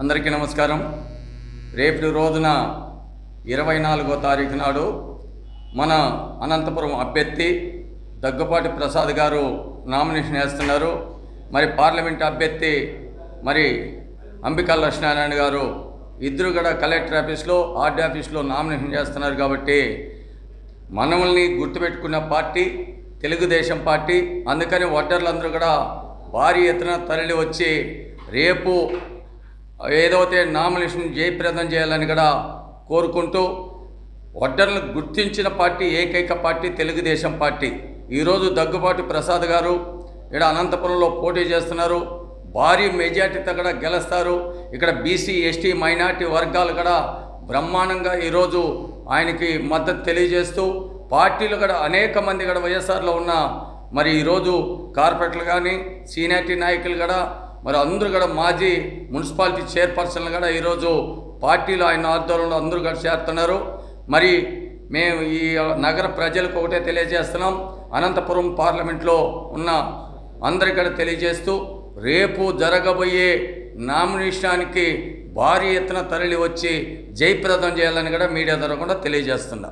అందరికీ నమస్కారం. రేపు రోజున ఇరవై నాలుగో తారీఖు నాడు మన అనంతపురం అభ్యర్థి దగ్గుపాటి ప్రసాద్ గారు నామినేషన్ వేస్తున్నారు. మరి పార్లమెంట్ అభ్యర్థి మరి అంబికా లక్ష్మీనారాయణ గారు ఇద్దరు కూడా కలెక్టర్ ఆఫీస్లో ఆర్డీ ఆఫీస్లో నామినేషన్ చేస్తున్నారు కాబట్టి మనల్ని గుర్తుపెట్టుకున్న పార్టీ తెలుగుదేశం పార్టీ అందుకని ఓటర్లందరూ కూడా భారీ ఎత్తున తరలి వచ్చి రేపు ఏదైతే నామినేషన్ జయప్రదం చేయాలని కూడా కోరుకుంటూ ఓటర్లను గుర్తించిన పార్టీ ఏకైక పార్టీ తెలుగుదేశం పార్టీ. ఈరోజు దగ్గుబాటి ప్రసాద్ గారు ఇక్కడ అనంతపురంలో పోటీ చేస్తున్నారు. భారీ మెజార్టీతో కూడా గెలుస్తారు. ఇక్కడ బీసీ ఎస్టీ మైనార్టీ వర్గాలు కూడా బ్రహ్మాండంగా ఈరోజు ఆయనకి మద్దతు తెలియజేస్తూ పార్టీలు కూడా అనేక మంది కూడా వైఎస్ఆర్లో ఉన్న మరి ఈరోజు కార్పొరేట్లు కానీ సీనియారిటీ నాయకులు కూడా మరి అందరూ కూడా మాజీ మున్సిపాలిటీ చైర్పర్సన్లు కూడా ఈరోజు పార్టీలో ఆయన ఆధ్వర్యంలో అందరూ కూడా చేరుతున్నారు. మరి మేము ఈ నగర ప్రజలకు ఒకటే తెలియజేస్తున్నాం. అనంతపురం పార్లమెంట్లో ఉన్న అందరికీ కూడా తెలియజేస్తూ రేపు జరగబోయే నామినేషన్కి భారీ ఎత్తున తరలి వచ్చి జయప్రదం చేయాలని కూడా మీడియా ద్వారా కూడా తెలియజేస్తున్నా.